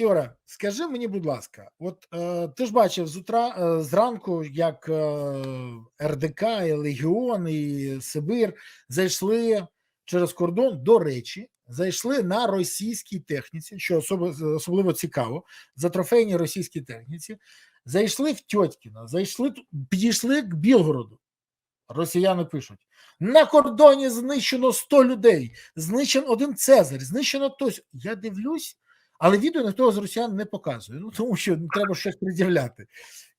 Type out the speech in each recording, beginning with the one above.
Ігоре, скажи мені, будь ласка, от е, ти ж бачив з утра е, зранку, як е, РДК, і Легіон і Сибир зайшли через кордон, до речі, зайшли на російській техніці, що особо, особливо цікаво, за трофейній російській техніці, зайшли в Тьоткіно, зайшли, підійшли к Білгороду. Росіяни пишуть: на кордоні знищено 100 людей, знищено один Цезарь, знищено тось. Я дивлюсь, але відео ніхто з росіян не показує. Ну тому що треба щось пред'являти.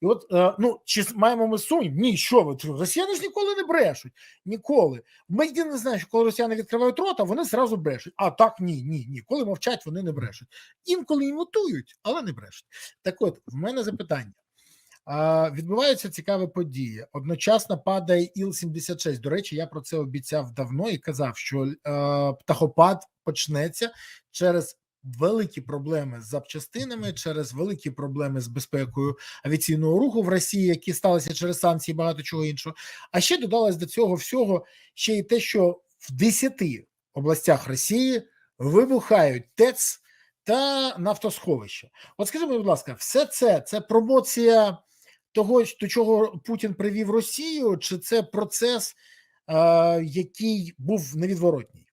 І от е, ну чи маємо ми сумнів? Ні, що ви росіяни ж ніколи не брешуть. Ніколи. Ми єдине знаємо, що коли росіяни відкривають рота, вони зразу брешуть. А так ні, ні, ні. Коли мовчать, вони не брешуть. Інколи імітують, але не брешуть. Так от, в мене запитання. А, відбуваються цікаві події. Одночасно падає Іл-76. До речі, я про це обіцяв давно і казав, що е, птахопад почнеться через великі проблеми з запчастинами, через великі проблеми з безпекою авіаційного руху в Росії, які сталися через санкції, і багато чого іншого. А ще додалось до цього всього ще й те, що в 10 областях Росії вибухають ТЕЦ та нафтосховища. От скажи мені, будь ласка, все це це промоція того, до чого Путін привів Росію, чи це процес, е, який був невідворотній?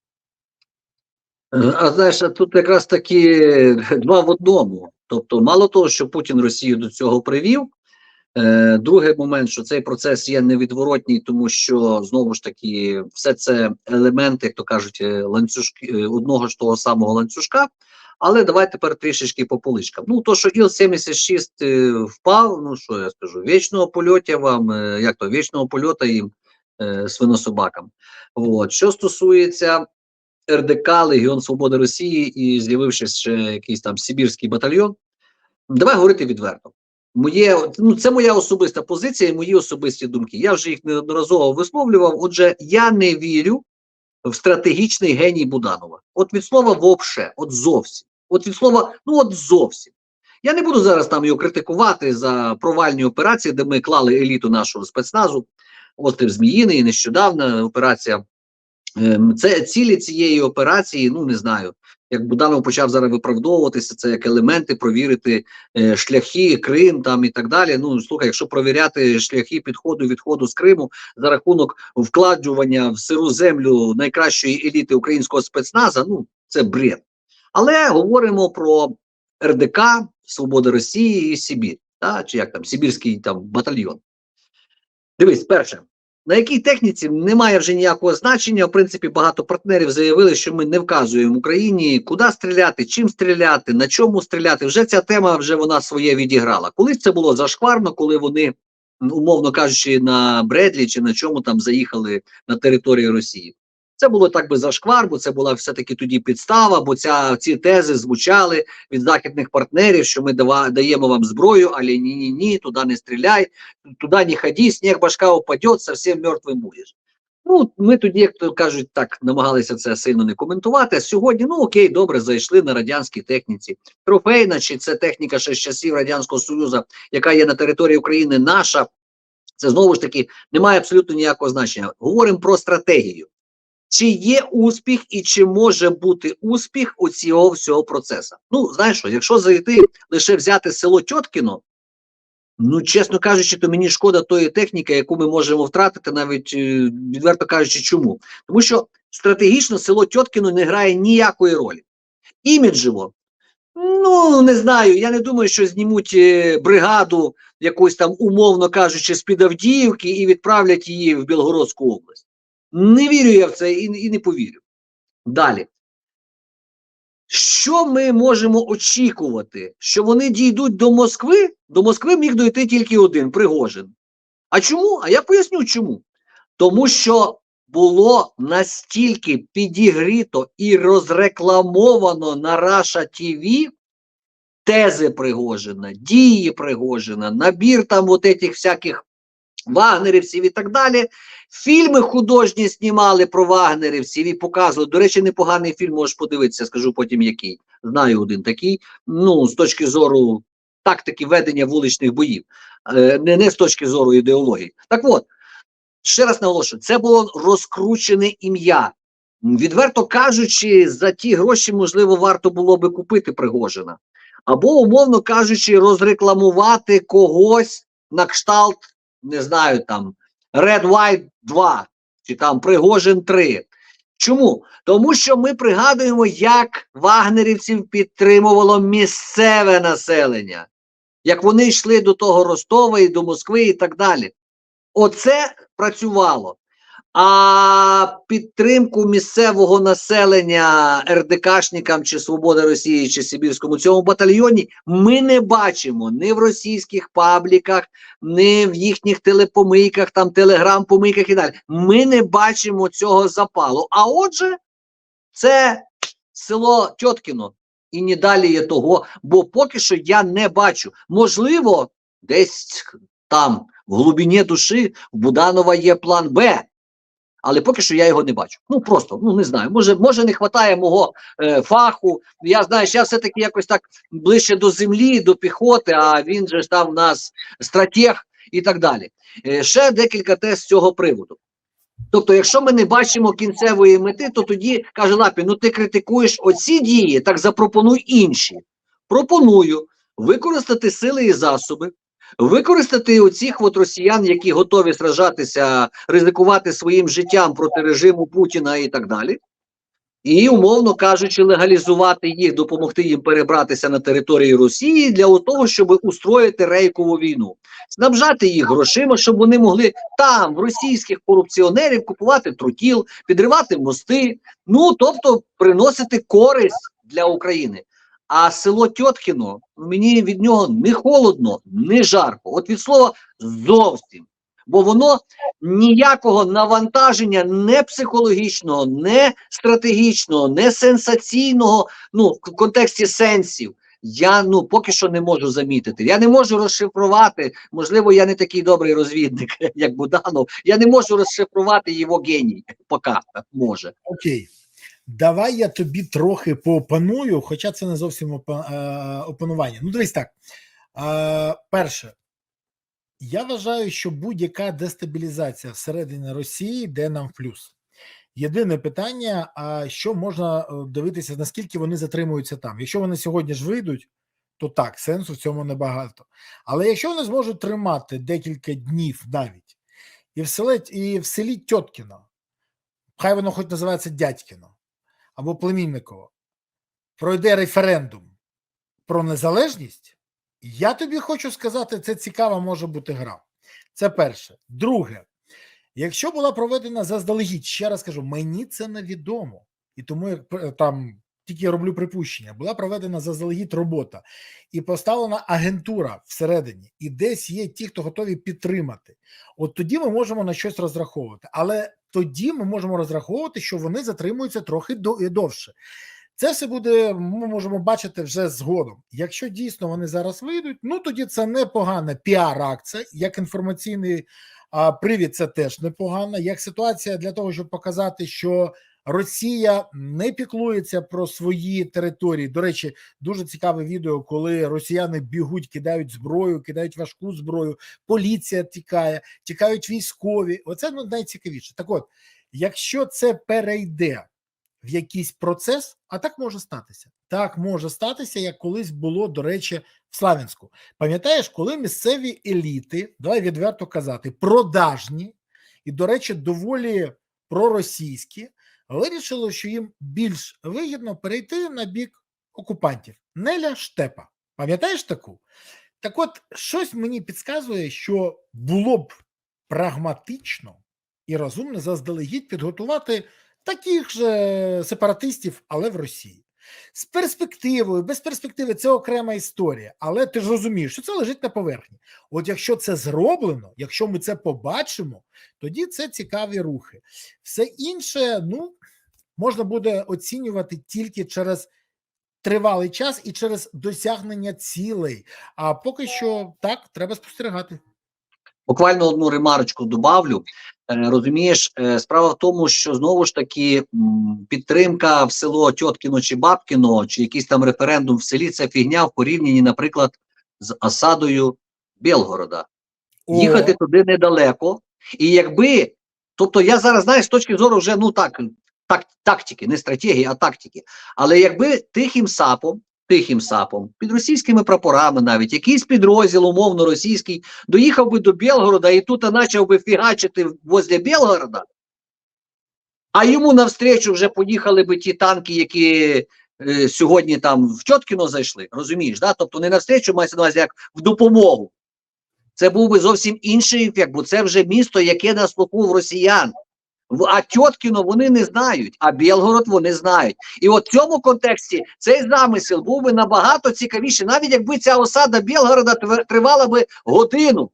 А знаєш, тут якраз таки два в одному. Тобто, мало того, що Путін Росію до цього привів. Е, другий момент, що цей процес є невідворотній, тому що знову ж таки все це елементи, як то кажуть, е, ланцюжки е, одного ж того самого ланцюжка. Але давай тепер трішечки по поличкам. Ну, то, що Іл-76 е, впав, ну що я скажу, вічного польотя вам, як то, вічного польота їм свинособакам. От. Що стосується РДК, Легіон Свободи Росії і з'явившись ще якийсь там Сибірський батальйон. Давай говорити відверто. Моє, ну, це моя особиста позиція і мої особисті думки. Я вже їх неодноразово висловлював. Отже, я не вірю в стратегічний геній Буданова. От від слова вовше, от зовсім. От від слова, ну от зовсім. Я не буду зараз там його критикувати за провальні операції, де ми клали еліту нашого спецназу. Острів Зміїний, нещодавна операція Це цілі цієї операції, ну не знаю. Як Буданов почав зараз виправдовуватися, це як елементи провірити е, шляхи, Крим там і так далі. Ну слухай, якщо провіряти шляхи підходу відходу з Криму за рахунок вкладжування в сиру землю найкращої еліти українського спецназа, ну це бред. Але говоримо про РДК, Свобода Росії і Сибір, та, чи як там Сибірський там батальйон. Дивись, перше, на якій техніці немає вже ніякого значення. В принципі, багато партнерів заявили, що ми не вказуємо Україні, куди стріляти, чим стріляти, на чому стріляти. Вже ця тема вже вона своє відіграла. Колись це було зашкварно, коли вони, умовно кажучи, на Бредлі чи на чому там заїхали на територію Росії. Це було так би зашквар, бо це була все-таки тоді підстава, бо ця, ці тези звучали від західних партнерів, що ми дава, даємо вам зброю, але ні-ні ні, туди не стріляй, туди не ходи, сніг башка упадет, совсем мертвим будеш. Ну, ми тоді, як то кажуть, так намагалися це сильно не коментувати. Сьогодні, ну окей, добре, зайшли на радянській техніці. Трофейна, чи це техніка ще з часів Радянського Союзу, яка є на території України, наша. Це знову ж таки не має абсолютно ніякого значення. Говоримо про стратегію. Чи є успіх і чи може бути успіх у цього всього процесу? Ну, знаєш що, якщо зайти лише взяти село Тьоткіно, ну, чесно кажучи, то мені шкода тої техніки, яку ми можемо втратити, навіть е, відверто кажучи, чому? Тому що стратегічно село Тьоткіно не грає ніякої ролі. Іміджево, ну не знаю. Я не думаю, що знімуть е, бригаду якусь там, умовно кажучи, з-під Авдіївки і відправлять її в Білгородську область. Не вірю я в це і, і не повірю. Далі. Що ми можемо очікувати? Що вони дійдуть до Москви? До Москви міг дойти тільки один Пригожин. А чому? А я поясню чому. Тому що було настільки підігріто і розрекламовано на Раша ТВ тези Пригожина, дії Пригожина, набір там от этих всяких вагнерівців і так далі. Фільми художні знімали про вагнерівців і показували. До речі, непоганий фільм можеш подивитися, скажу потім який. Знаю один такий. Ну, з точки зору тактики ведення вуличних боїв, е, не, не з точки зору ідеології. Так от, ще раз наголошую, це було розкручене ім'я. Відверто кажучи, за ті гроші, можливо, варто було би купити Пригожина. або, умовно кажучи, розрекламувати когось на кшталт, не знаю, там Red White 2 чи там Пригожин 3. Чому? Тому що ми пригадуємо, як вагнерівців підтримувало місцеве населення, як вони йшли до того Ростова і до Москви і так далі. Оце працювало. А підтримку місцевого населення РДКшникам чи Свобода Росії чи Сибірському цьому батальйоні ми не бачимо ні в російських пабліках, ні в їхніх телепомийках, там телеграм-помийках і далі. Ми не бачимо цього запалу. А отже, це село Тьоткіно і не далі є того, бо поки що я не бачу. Можливо, десь там, в глибині душі, в Буданова є план Б. Але поки що я його не бачу. Ну просто ну не знаю. Може, може не вистачає мого е, фаху. Я знаю, що я все-таки якось так ближче до землі, до піхоти, а він же ж там в нас стратег і так далі. Е, ще декілька тез з цього приводу. Тобто, якщо ми не бачимо кінцевої мети, то тоді каже Лапі, ну ти критикуєш оці дії, так запропонуй інші. Пропоную використати сили і засоби, використати оцих от росіян, які готові сражатися, ризикувати своїм життям проти режиму Путіна і так далі. І, умовно кажучи, легалізувати їх, допомогти їм перебратися на територію Росії для того, щоб устроїти рейкову війну, снабжати їх грошима, щоб вони могли там, в російських корупціонерів, купувати трутіл, підривати мости, ну тобто приносити користь для України. А село Тьоткіно, мені від нього не холодно, не жарко. От від слова зовсім. Бо воно ніякого навантаження не психологічного, не стратегічного, не сенсаційного, ну в контексті сенсів. Я ну поки що не можу замітити. Я не можу розшифрувати. Можливо, я не такий добрий розвідник, як Буданов. Я не можу розшифрувати його геній. Поки може. Окей. Давай я тобі трохи поопаную, хоча це не зовсім е, опанування. Ну, дивись так. Е, Перше, я вважаю, що будь-яка дестабілізація всередині Росії йде нам в плюс. Єдине питання: а що можна е, дивитися, наскільки вони затримуються там? Якщо вони сьогодні ж вийдуть, то так, сенсу в цьому небагато. Але якщо вони зможуть тримати декілька днів навіть, і в селі, і в селі Тьоткіно, хай воно хоч називається Дядькіно або Племінниково, пройде референдум про незалежність, я тобі хочу сказати, це цікава може бути гра. Це перше. Друге, якщо була проведена заздалегідь, ще раз кажу, мені це невідомо. І тому я там тільки роблю припущення, була проведена заздалегідь робота і поставлена агентура всередині, і десь є ті, хто готові підтримати. От тоді ми можемо на щось розраховувати. Але тоді ми можемо розраховувати, що вони затримуються трохи до- довше. Це все буде, ми можемо бачити вже згодом. Якщо дійсно вони зараз вийдуть, ну тоді це непогана піар-акція, як інформаційний а, привід, це теж непогано. Як ситуація для того, щоб показати, що Росія не піклується про свої території. До речі, дуже цікаве відео, коли росіяни бігуть, кидають зброю, кидають важку зброю, поліція тікає, тікають військові. Оце ну, найцікавіше. Так от, якщо це перейде в якийсь процес, а так може статися. Так може статися, як колись було, до речі, в Славянську. Пам'ятаєш, коли місцеві еліти, давай відверто казати, продажні і, до речі, доволі проросійські, вирішили, що їм більш вигідно перейти на бік окупантів. Неля Штепа. Пам'ятаєш таку? Так от, щось мені підказує, що було б прагматично і розумно заздалегідь підготувати таких же сепаратистів, але в Росії. З перспективою, без перспективи це окрема історія, але ти ж розумієш, що це лежить на поверхні. От якщо це зроблено, якщо ми це побачимо, тоді це цікаві рухи. Все інше, ну, можна буде оцінювати тільки через тривалий час і через досягнення цілей. А поки що так, треба спостерігати. Буквально одну ремарочку добавлю. Е, розумієш, е, справа в тому, що знову ж таки підтримка в село Тьоткіно чи Бабкіно, чи якийсь там референдум в селі це фігня в порівнянні, наприклад, з осадою Білгорода. О, Їхати туди недалеко. І якби, тобто я зараз знаю з точки зору вже ну так, так тактики, не стратегії, а тактики. Але якби тихим сапом тихим сапом, під російськими прапорами навіть, якийсь підрозділ, умовно російський, доїхав би до Білгорода і тут почав би фігачити возле Білгорода, а йому навстрічу вже поїхали би ті танки, які е, сьогодні там в Чоткіно зайшли, розумієш, да? тобто не навстрічу, мається на увазі як в допомогу. Це був би зовсім інший ефект, бо це вже місто, яке на слуху в росіян. А Тьоткіно вони не знають, а Білгород вони знають. І от в цьому контексті цей замисел був би набагато цікавіший, навіть якби ця осада Білгорода тривала би годину.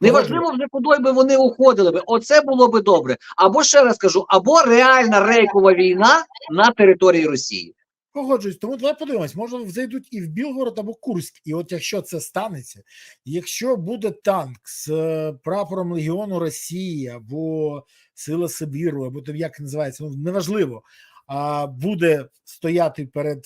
Неважливо вже куди би вони уходили би. Оце було би добре. Або ще раз кажу, або реальна рейкова війна на території Росії. Погоджуюсь, тому давай подивимось, може зайдуть і в Білгород або Курськ. І от якщо це станеться, якщо буде танк з е, прапором Легіону Росії або Сила Сибіру, або там як називається, ну неважливо, а буде стояти перед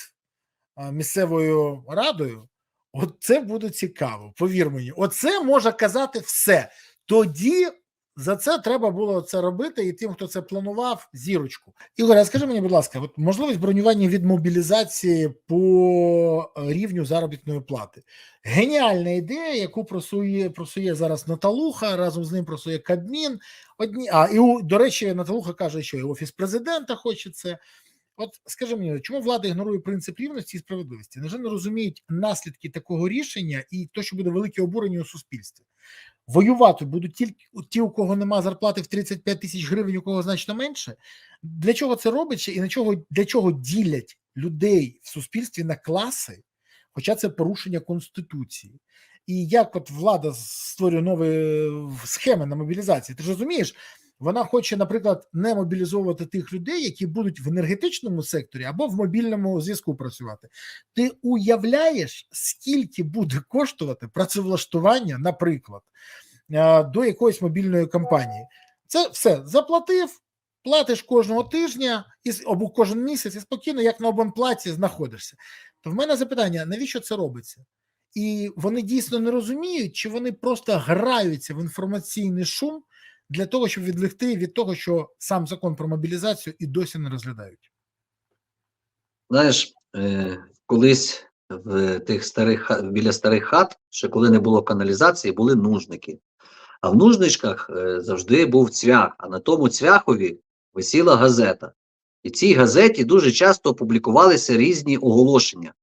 місцевою радою, от це буде цікаво. Повір мені, оце може казати все. Тоді за це треба було це робити, і тим, хто це планував, зірочку. Ігор, а скажи мені, будь ласка, от можливість бронювання від мобілізації по е, рівню заробітної плати. Геніальна ідея, яку просує, просує зараз Наталуха, разом з ним просує Кабмін. Одні, а і до речі, Наталуха каже, що і офіс президента хоче це. От скажи мені, чому влада ігнорує принцип рівності і справедливості? Невже не розуміють наслідки такого рішення і то, що буде велике обурення у суспільстві? Воювати будуть тільки ті, у кого нема зарплати в 35 тисяч гривень, у кого значно менше. Для чого це робиться і на чого для чого ділять людей в суспільстві на класи? Хоча це порушення конституції. І як от влада створює нові е, схеми на мобілізації? Ти ж розумієш, вона хоче, наприклад, не мобілізовувати тих людей, які будуть в енергетичному секторі або в мобільному зв'язку працювати. Ти уявляєш, скільки буде коштувати працевлаштування, наприклад, е, до якоїсь мобільної компанії? Це все заплатив, платиш кожного тижня і або кожен місяць і спокійно, як на обонплаті, знаходишся. То в мене запитання: навіщо це робиться? І вони дійсно не розуміють, чи вони просто граються в інформаційний шум для того, щоб відвлекти від того, що сам закон про мобілізацію і досі не розглядають. Знаєш, е, колись в тих старих біля старих хат, ще коли не було каналізації, були нужники. А в нужничках е, завжди був цвях, а на тому цвяхові висіла газета. І в цій газеті дуже часто публікувалися різні оголошення.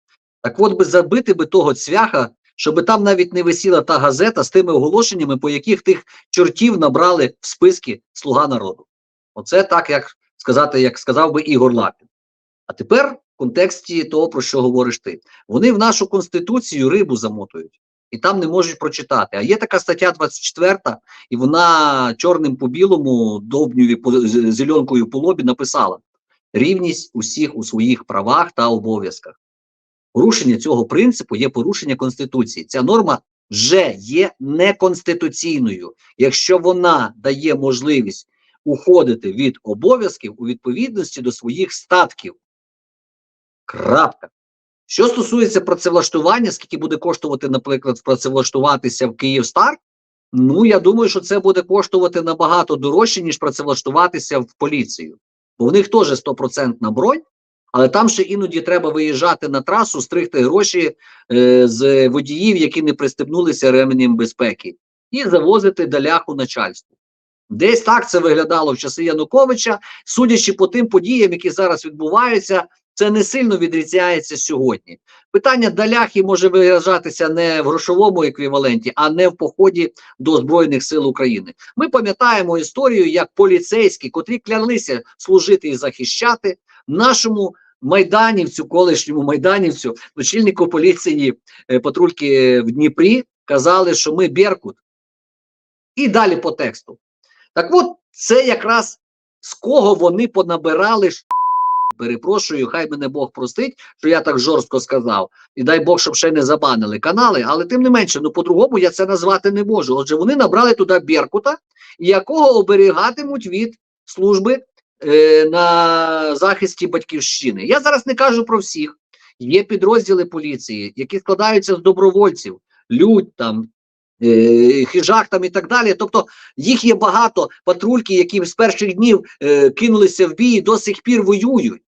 Так от би забити би того цвяха, щоб там навіть не висіла та газета з тими оголошеннями, по яких тих чортів набрали в списки Слуга народу. Оце так, як сказати, як сказав би Ігор Лапін. А тепер в контексті того, про що говориш ти, вони в нашу конституцію рибу замотують і там не можуть прочитати. А є така стаття 24, і вона чорним по білому, довбньові по зеленкою по лобі написала: рівність усіх у своїх правах та обов'язках. Порушення цього принципу є порушення конституції. Ця норма вже є неконституційною, якщо вона дає можливість уходити від обов'язків у відповідності до своїх статків. Крапка. Що стосується працевлаштування, скільки буде коштувати, наприклад, працевлаштуватися в Київстар, ну я думаю, що це буде коштувати набагато дорожче, ніж працевлаштуватися в поліцію. Бо в них теж 100% бронь, але там ще іноді треба виїжджати на трасу, стригти гроші е, з водіїв, які не пристебнулися ременем безпеки, і завозити даляху начальству. Десь так це виглядало в часи Януковича, судячи по тим подіям, які зараз відбуваються, це не сильно відрізняється сьогодні. Питання даляхи може виражатися не в грошовому еквіваленті, а не в поході до Збройних сил України. Ми пам'ятаємо історію, як поліцейські, котрі клялися служити і захищати, нашому майданівцю, колишньому майданівцю, очільнику поліції е, патрульки в Дніпрі, казали, що ми Беркут. І далі по тексту. Так от, це якраз з кого вони понабирали Перепрошую, хай мене Бог простить, що я так жорстко сказав. І дай Бог, щоб ще не забанили канали, але тим не менше, ну по-другому я це назвати не можу. Отже, вони набрали туди Беркута, якого оберігатимуть від служби е, на захисті батьківщини. Я зараз не кажу про всіх. Є підрозділи поліції, які складаються з добровольців, людь там, е, хижак там і так далі. Тобто їх є багато патрульки, які з перших днів е, кинулися в бій і до сих пір воюють.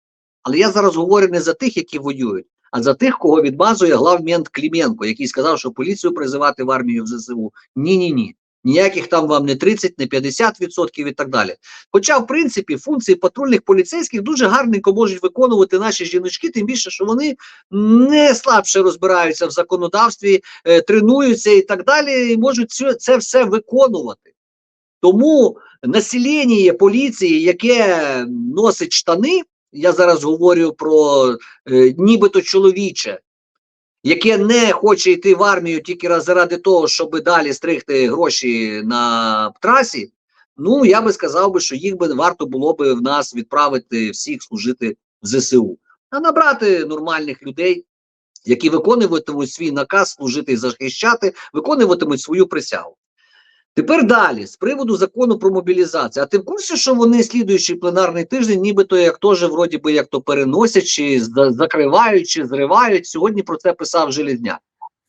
Але я зараз говорю не за тих, які воюють, а за тих, кого відмазує главмент Кліменко, який сказав, що поліцію призивати в армію в ЗСУ. Ні, ні, ні. Ніяких там вам не 30, не 50% і так далі. Хоча, в принципі, функції патрульних поліцейських дуже гарненько можуть виконувати наші жіночки, тим більше, що вони не слабше розбираються в законодавстві, е, тренуються і так далі, і можуть це все виконувати. Тому населення поліції, яке носить штани, я зараз говорю про е, нібито чоловіче, яке не хоче йти в армію тільки заради того, щоб далі стригти гроші на трасі. Ну я би сказав би, що їх би варто було би в нас відправити всіх служити в ЗСУ, а набрати нормальних людей, які виконуватимуть свій наказ служити і захищати, виконуватимуть свою присягу. Тепер далі, з приводу закону про мобілізацію. А ти в курсі, що вони слідуючий пленарний тиждень, нібито як теж вроді би як то переносять, чи закривають, чи зривають. Сьогодні про це писав Железняк.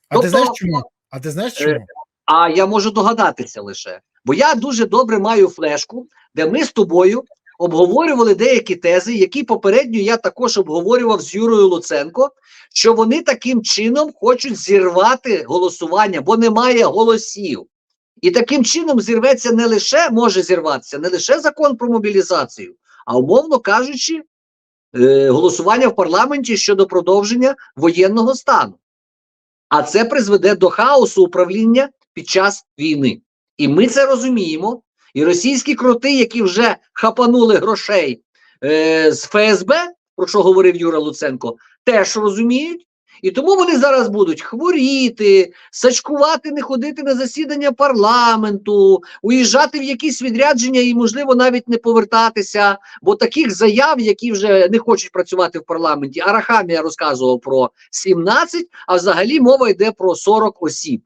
А ти Тобто- знаєш чому? А ти знаєш Е, чому? А я можу догадатися лише. Бо я дуже добре маю флешку, де ми з тобою обговорювали деякі тези, які попередньо я також обговорював з Юрою Луценко, що вони таким чином хочуть зірвати голосування, бо немає голосів. І таким чином зірветься не лише може зірватися, не лише закон про мобілізацію, а умовно кажучи, е, голосування в парламенті щодо продовження воєнного стану. А це призведе до хаосу управління під час війни. І ми це розуміємо. І російські кроти, які вже хапанули грошей е, з ФСБ, про що говорив Юра Луценко, теж розуміють. І тому вони зараз будуть хворіти, сачкувати, не ходити на засідання парламенту, уїжджати в якісь відрядження і, можливо, навіть не повертатися. Бо таких заяв, які вже не хочуть працювати в парламенті, Арахамія розказував про 17, а взагалі мова йде про 40 осіб.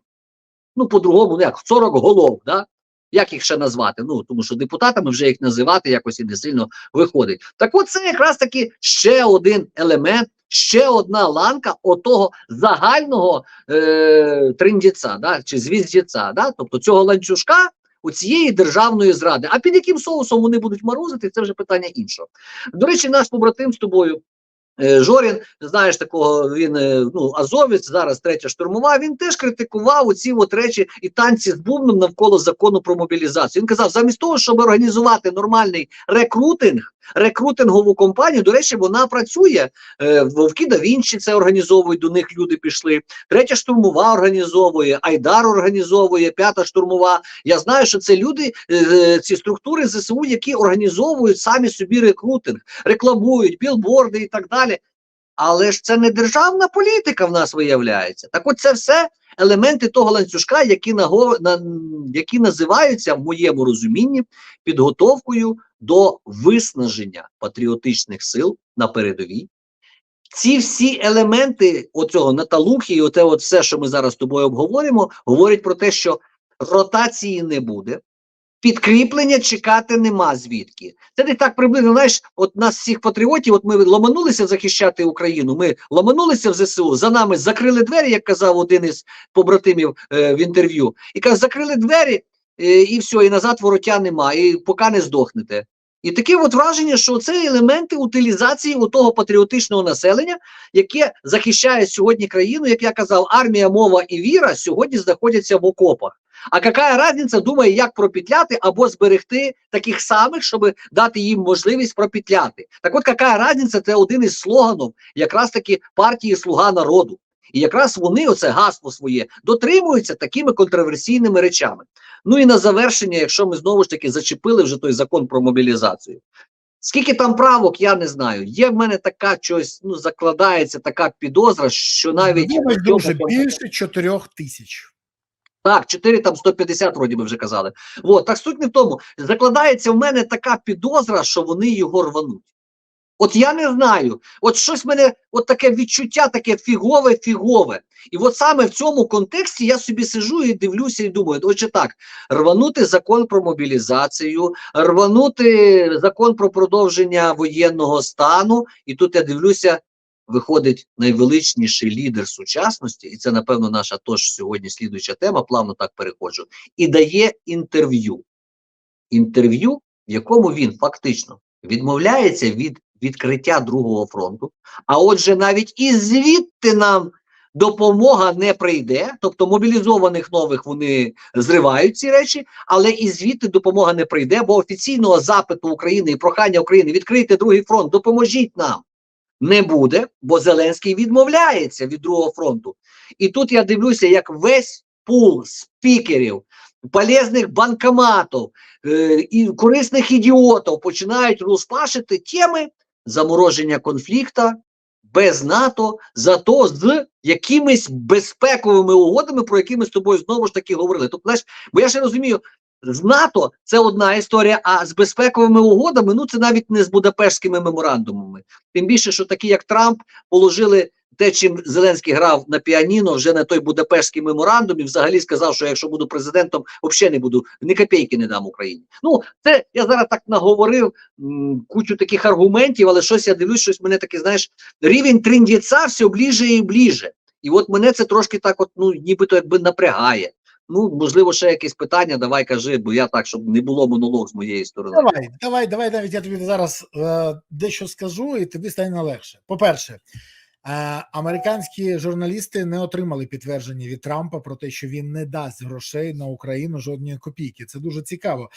Ну, по-другому, ну як 40 голов, да? Як їх ще назвати? Ну тому що депутатами вже їх називати якось і не сильно виходить. Так, от це якраз таки ще один елемент, ще одна ланка отого загального е, триндіця, да, чи звіздіця, да, тобто цього ланцюжка у цієї державної зради. А під яким соусом вони будуть морозити, це вже питання іншого. До речі, наш побратим з тобою. Е, Жорін, знаєш такого, він е, ну азовець, зараз третя штурмова. Він теж критикував оці от речі і танці з бубном навколо закону про мобілізацію. Він казав, замість того, щоб організувати нормальний рекрутинг, рекрутингову компанію. До речі, вона працює е, Вовки да Вінчі це організовують. До них люди пішли. Третя штурмова організовує, Айдар організовує, п'ята штурмова. Я знаю, що це люди, ці структури ЗСУ, які організовують самі собі рекрутинг, рекламують білборди і так далі. Але ж це не державна політика в нас виявляється. Так, от це все елементи того ланцюжка, які наго, на, які називаються в моєму розумінні підготовкою до виснаження патріотичних сил на передовій. Ці всі елементи оцього наталухи, і оте от все, що ми зараз з тобою обговоримо, говорять про те, що ротації не буде, підкріплення чекати нема звідки. Це не так приблизно. Знаєш, от нас всіх патріотів, от ми ламанулися захищати Україну. Ми ламанулися в ЗСУ, за нами закрили двері, як казав один із побратимів е, в інтерв'ю, і каже, закрили двері, е, і все, і назад вороття нема, і поки не здохнете. І таке от враження, що це елементи утилізації того патріотичного населення, яке захищає сьогодні країну, як я казав, армія, мова і віра сьогодні знаходяться в окопах. А яка різниця думає, як пропетляти або зберегти таких самих, щоб дати їм можливість пропетляти? Так от яка різниця, це один із слоганів якраз таки партії Слуга народу. І якраз вони оце гасло своє дотримуються такими контроверсійними речами. Ну і на завершення, якщо ми знову ж таки зачепили вже той закон про мобілізацію. Скільки там правок, я не знаю. Є в мене така щось, ну закладається така підозра, що навіть цьому дуже більше 4 тисяч. Так, 4 там 150, вроді ми вже казали. От, так суть не в тому. Закладається в мене така підозра, що вони його рвануть. От я не знаю. От щось мене, от таке відчуття, таке фігове, фігове. І от саме в цьому контексті я собі сижу і дивлюся і думаю, отже так, рванути закон про мобілізацію, рванути закон про продовження воєнного стану, і тут я дивлюся, виходить найвеличніший лідер сучасності, і це, напевно, наша тож сьогодні слідуюча тема, плавно так переходжу, і дає інтерв'ю. Інтерв'ю, в якому він фактично відмовляється від відкриття другого фронту. А отже, навіть і звідти нам допомога не прийде, тобто мобілізованих нових вони зривають ці речі, але і звідти допомога не прийде, бо офіційного запиту України і прохання України відкрити другий фронт, допоможіть нам. Не буде, бо Зеленський відмовляється від другого фронту. І тут я дивлюся, як весь пул спікерів, полезних банкоматів е, і корисних ідіотів починають розпашити теми замороження конфлікта без НАТО, зато з якимись безпековими угодами, про які ми з тобою знову ж таки говорили. Тобто, знаєш, бо я ще розумію, з НАТО це одна історія, а з безпековими угодами, ну це навіть не з Будапештськими меморандумами. Тим більше, що такі, як Трамп, положили те, чим Зеленський грав на піаніно, вже на той Будапештський меморандум, і взагалі сказав, що якщо буду президентом, взагалі не буду, ні копійки не дам Україні. Ну, це я зараз так наговорив м, кучу таких аргументів, але щось я дивлюсь, щось мене таке, знаєш, рівень триндіця все ближе і ближе. І от мене це трошки так, от, ну, нібито якби напрягає. Ну, можливо, ще якесь питання, давай кажи, бо я так, щоб не було монолог з моєї сторони. Давай, давай, давай, навіть я тобі зараз е, дещо скажу, і тобі стане легше. По-перше, е, американські журналісти не отримали підтвердження від Трампа про те, що він не дасть грошей на Україну жодної копійки. Це дуже цікаво.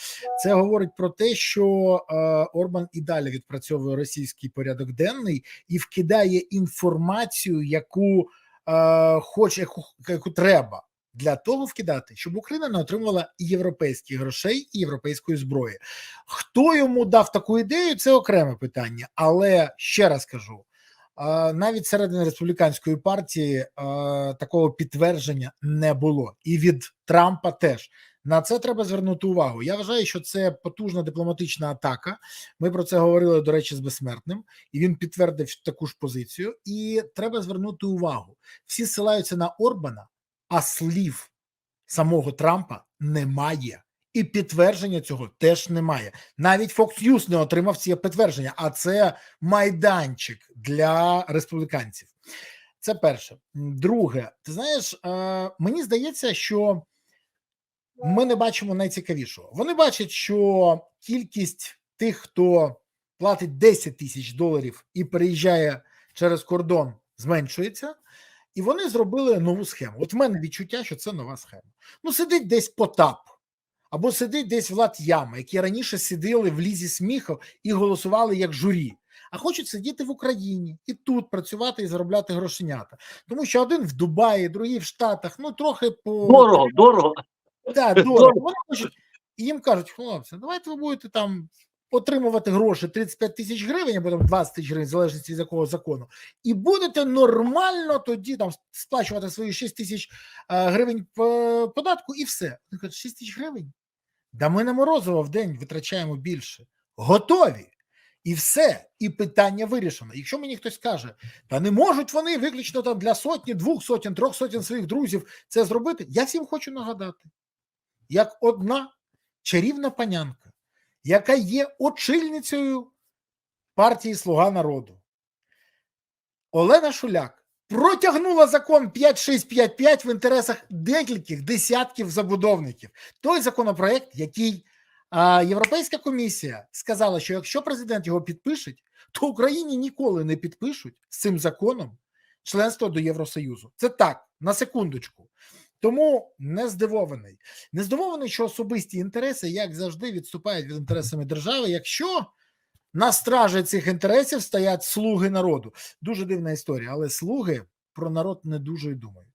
Це говорить про те, що е, Орбан і далі відпрацьовує російський порядок денний і вкидає інформацію, яку е, хоче, яку, яку треба. Для того вкидати, щоб Україна не отримувала європейських грошей і європейської зброї. Хто йому дав таку ідею? Це окреме питання. Але ще раз кажу: навіть серед республіканської партії такого підтвердження не було, і від Трампа теж. На це треба звернути увагу. Я вважаю, що це потужна дипломатична атака. Ми про це говорили, до речі, з безсмертним, і він підтвердив таку ж позицію. І треба звернути увагу. Всі ссилаються на Орбана, а слів самого Трампа немає. І підтвердження цього теж немає. Навіть Fox News не отримав ці підтвердження, а це майданчик для республіканців. Це перше. Друге, ти знаєш, е, мені здається, що ми не бачимо найцікавішого. Вони бачать, що кількість тих, хто платить 10 тисяч доларів і переїжджає через кордон, зменшується. І вони зробили нову схему. От в мене відчуття, що це нова схема. Ну, сидить десь Потап, або сидить десь Влад Яма, які раніше сиділи в лізі сміху і голосували як журі, а хочуть сидіти в Україні і тут працювати і заробляти грошенята. Тому що один в Дубаї, другий в Штатах, ну трохи по Дорого, дорого. Так, Дорого. дорого. Вони хочуть, і їм кажуть, хлопці, давайте ви будете там отримувати гроші 35 тисяч гривень, або там 20 тисяч гривень, в залежності від якого закону, і будете нормально тоді там сплачувати свої 6 тисяч е, гривень податку, і все. Вони кажуть, 6 тисяч гривень? Да ми на Морозова в день витрачаємо більше. Готові. І все, і питання вирішено. Якщо мені хтось каже, та не можуть вони виключно там для сотні, двох сотень, трьох сотень своїх друзів це зробити, я всім хочу нагадати, як одна чарівна панянка, яка є очільницею партії Слуга народу, Олена Шуляк протягнула закон 5655 в інтересах декількох десятків забудовників. Той законопроект, який а, Європейська комісія сказала, що якщо президент його підпише, то Україні ніколи не підпишуть з цим законом членство до Євросоюзу. Це так, на секундочку. Тому не здивований. Не здивований, що особисті інтереси, як завжди, відступають від інтересами держави, якщо на стражі цих інтересів стоять слуги народу. Дуже дивна історія, але слуги про народ не дуже й думають.